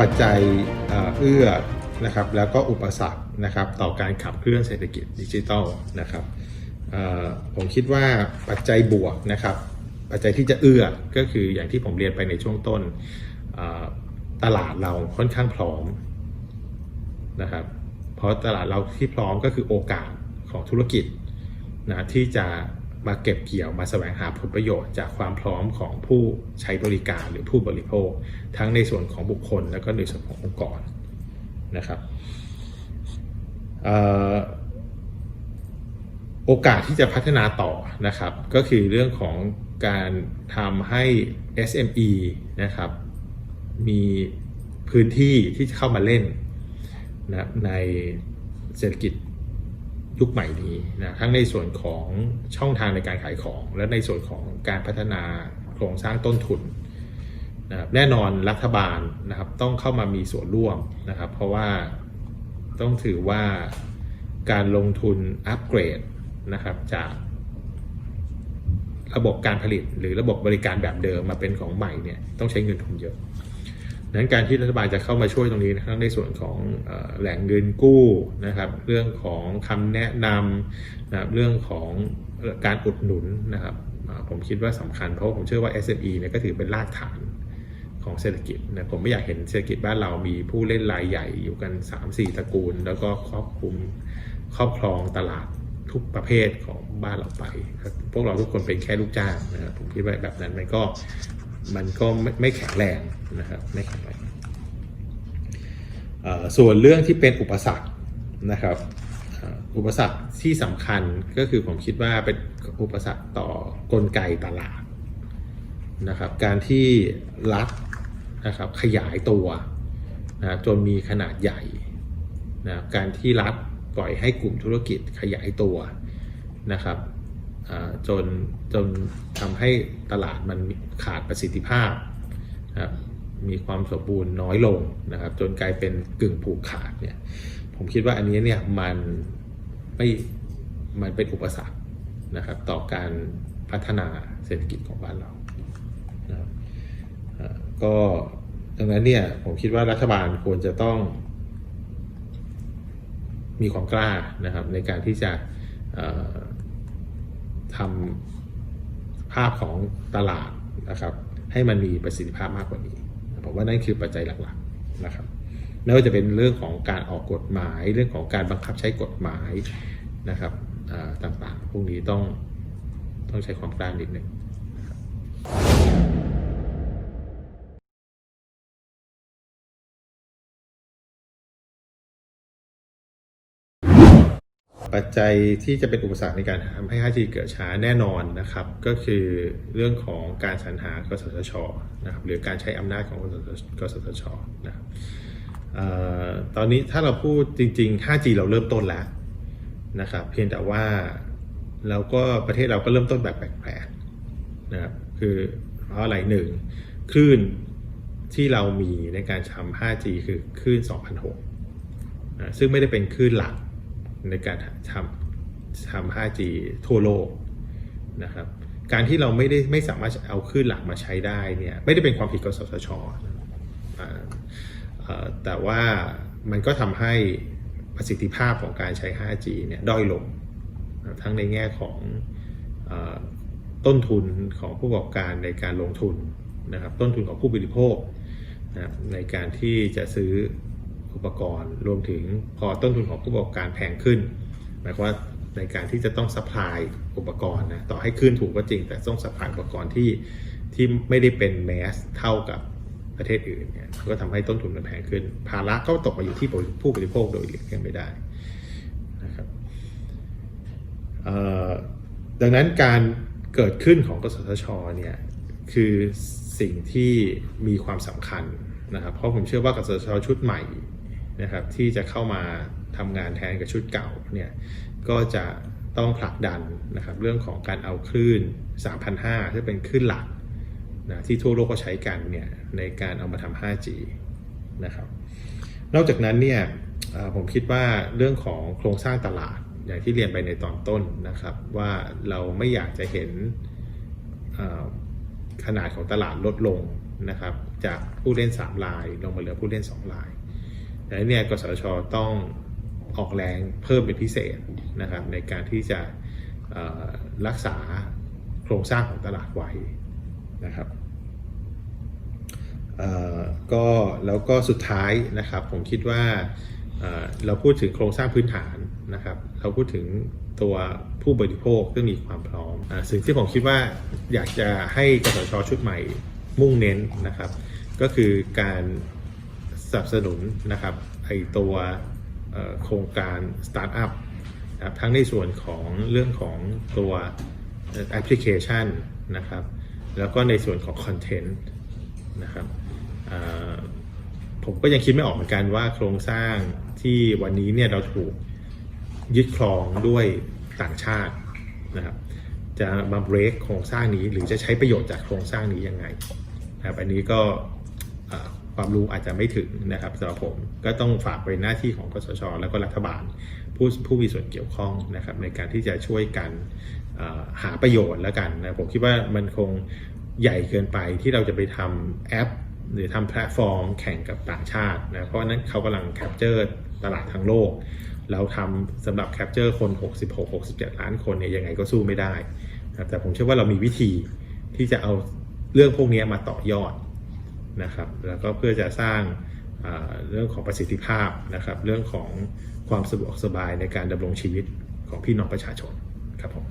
ปัจจัยเอื้อนะครับแล้วก็อุปสรรคนะครับต่อการขับเคลื่อนเศรษฐกิจดิจิทัลนะครับผมคิดว่าปัจจัยบวกนะครับปัจจัยที่จะเอื้อก็คืออย่างที่ผมเรียนไปในช่วงต้นตลาดเราค่อนข้างพร้อมนะครับเพราะตลาดเราที่พร้อมก็คือโอกาสของธุรกิจนะที่จะ มาเก็บเกี่ยวมาแสวงหาผลประโยชน์จากความพร้อมของผู้ใช้บริการหรือผู้บริโภค ทั้งในส่วนของบุคคลและก็ในส่วนขององค์กรนะครับโอกาสที่จะพัฒนาต่อนะครับ ก็คือเรื่องของการทำให้ SME นะครับมีพื้นที่ที่จะเข้ามาเล่นนะในเศรษฐกิจ ยุคใหม่นี้นะทั้งในส่วนของช่องทางในการขายของ และในส่วนของการพัฒนาโครงสร้างต้นทุนนะครับแน่นอนรัฐบาลนะครับต้องเข้ามามีส่วนร่วมนะครับ เพราะว่าต้องถือว่าการลงทุนอัปเกรดนะครับจากระบบการผลิตหรือระบบบริการแบบเดิมมาเป็นของใหม่เนี่ยต้องใช้เงินทุนเยอะ ดังนั้นการที่รัฐบาลจะเข้ามาช่วยตรงนี้ทั้งในส่วนของแหล่งเงินกู้นะครับเรื่องของคำแนะนำนะครับเรื่องของการอุดหนุนนะครับผมคิดว่าสำคัญเพราะผมเชื่อว่า SME เนี่ยก็ถือเป็นรากฐานของเศรษฐกิจนะผมไม่อยากเห็นเศรษฐกิจบ้านเรามีผู้เล่นรายใหญ่อยู่กัน 3-4 ตระกูล แล้วก็ครอบคลุมครอบครองตลาดทุกประเภทของบ้านเราไป พวกเราทุกคนเป็นแค่ลูกจ้างนะครับผมคิดว่าแบบนั้นมันก็ มันก็ไม่ไมแข็งแรงนะครับไม่แข็งแรงส่วนเรื่องที่เป็นอุปสรรคนะครับอุปสรรคที่สำคัญก็คือผมคิดว่าเป็นอุปสรรคต่อกลไกตลาดนะครับการที่รัฐนะครับขยายตัวนะจนมีขนาดใหญ่นะการที่รัฐปล่อยให้กลุ่มธุรกิจขยายตัวนะครับ จนจนทำให้ตลาดมันขาดประสิทธิภาพนะครับมีความสมบูรณ์น้อยลงนะครับ จนกลายเป็นกึ่งผูกขาดเนี่ยผมคิดว่าอันนี้เนี่ยมันไม่มันเป็นอุปสรรคนะครับ ต่อการพัฒนาเศรษฐกิจของบ้านเรานะครับก็ดังนั้นเนี่ยผมคิดว่ารัฐบาลควรจะต้องมีความกล้านะครับในการที่จะ ทำภาพของตลาดนะครับ ให้มันมีประสิทธิภาพมากกว่านี้ผมว่านั่นคือปัจจัยหลักๆนะครับไม่ว่าจะเป็นเรื่องของการออกกฎหมาย เรื่องของการบังคับใช้กฎหมายนะครับต่างๆ พวกนี้ต้องต้องใช้ความกล้านิดหนึ่ง ปัจจัยที่จะเป็นอุปสรรคในการทำให้ 5G เกิดช้าแน่นอนนะครับ ก็คือเรื่องของการสรรหากสทชนะครับหรือการใช้อำนาจของกสทชนะครับเอ่อตอนนี้ถ้าเราพูดจริง ๆ 5G เราเริ่มต้นแล้วนะครับ เพียงแต่ว่าเราก็ประเทศเราก็เริ่มต้นแบบแปลกๆนะครับคือเพราะอะไรหนึ่งคลื่นที่เรามีในการทำ 5G คือคลื่น 2006นะซึ่งไม่ได้เป็นคลื่นหลัก ในการทำทำ 5G ทั่วโลกนะครับ การที่เราไม่ได้ไม่สามารถเอาคลื่นหลักมาใช้ได้เนี่ยไม่ได้เป็นความผิดกสทชอ่าเอ่อแต่ว่ามันก็ทำให้ประสิทธิภาพของการใช้ 5G เนี่ยด้อยลง ทั้งในแง่ของอต้นทุนของผู้ประกอบการในการลงทุนนะครับต้นทุนของผู้บริโภคนะในการที่จะซื้อ อุปกรณ์รวมถึงพอต้นทุนของผู้ประกอบการแพงขึ้นหมายความว่าในการที่จะต้องสัพพลายอุปกรณ์นะต่อให้ขึ้นถูกก็จริง แต่ต้องสัพพลายอุปกรณ์ที่ที่ไม่ได้เป็นแมสเท่ากับประเทศอื่นเนี่ยก็ทำให้ต้นทุนมันแพงขึ้น ภาระก็ตกมาอยู่ที่ผู้บริโภคโดยหลีกเลี่ยงไม่ได้นะครับดังนั้นการเกิดขึ้นของกสทชเนี่ยคือสิ่งที่มีความสำคัญนะครับเพราะผมเชื่อว่ากสทชชุดใหม่ นะครับที่จะเข้ามาทำงานแทนกับชุดเก่าเนี่ยก็จะต้องผลักดันนะครับเรื่องของการเอาคลื่น 3,500ที่เป็นคลื่นหลักนะที่ทั่วโลกก็ใช้กันเนี่ยในการเอามาทำ 5G นะครับนอกจากนั้นเนี่ยผมคิดว่าเรื่องของโครงสร้างตลาดอย่างที่เรียนไปในตอนต้นนะครับ ว่าเราไม่อยากจะเห็นขนาดของตลาดลดลงนะครับจากผู้เล่น3ลายลงมาเหลือผู้เล่น2ลาย ดังนั้นเนี่ยกสชต้องออกแรงเพิ่มเป็นพิเศษนะครับในการที่จะรักษาโครงสร้างของตลาดไว้นะครับก็แล้วก็สุดท้ายนะครับผมคิดว่าเเราพูดถึงโครงสร้างพื้นฐานนะครับ เราพูดถึงตัวผู้บริโภคซึ่งมีความพร้อมอสิ่งที่ผมคิดว่าอยากจะให้กสชชุดใหม่มุ่งเน้นนะครับ ก็คือการ สนับสนุนนะครับไอตัวโครงการสตาร์ทอัพนะครับทั้งในส่วนของเรื่องของตัวแอปพลิเคชันนะครับ แล้วก็ในส่วนของคอนเทนต์นะครับผมก็ยังคิดไม่ออกเหมือนกันว่าโครงสร้างที่วันนี้เนี่ยเราถูกยึดครองด้วยต่างชาตินะครับจะมาเบรกโครงสร้างนี้หรือจะใช้ประโยชน์จากโครงสร้างนี้ยังไงนะครับอันนี้ก็ ความรู้อาจจะไม่ถึงนะครับสำหรับผมก็ต้องฝากไปหน้าที่ของกสช แล้วก็รัฐบาล ผู้ผู้มีส่วนเกี่ยวข้องนะครับในการที่จะช่วยกันหาประโยชน์แล้วกันนะผมคิดว่ามันคงใหญ่เกินไปที่เราจะไปทำแอป หรือทำแพลตฟอร์ม แข่งกับต่างชาตินะเพราะฉะนั้นเขากำลังแคปเจอร์ตลาดทั้งโลก เราทำสำหรับแคปเจอร์คน 66-67 ล้านคนเนี่ยยังไงก็สู้ไม่ได้ครับแต่ผมเชื่อว่าเรามีวิธีที่จะเอาเรื่องพวกนี้มาต่อยอด นะครับแล้วก็เพื่อจะสร้างเรื่องของประสิทธิภาพนะครับเรื่องของความสะดวกสบายในการดำรงชีวิตของพี่น้องประชาชนครับผม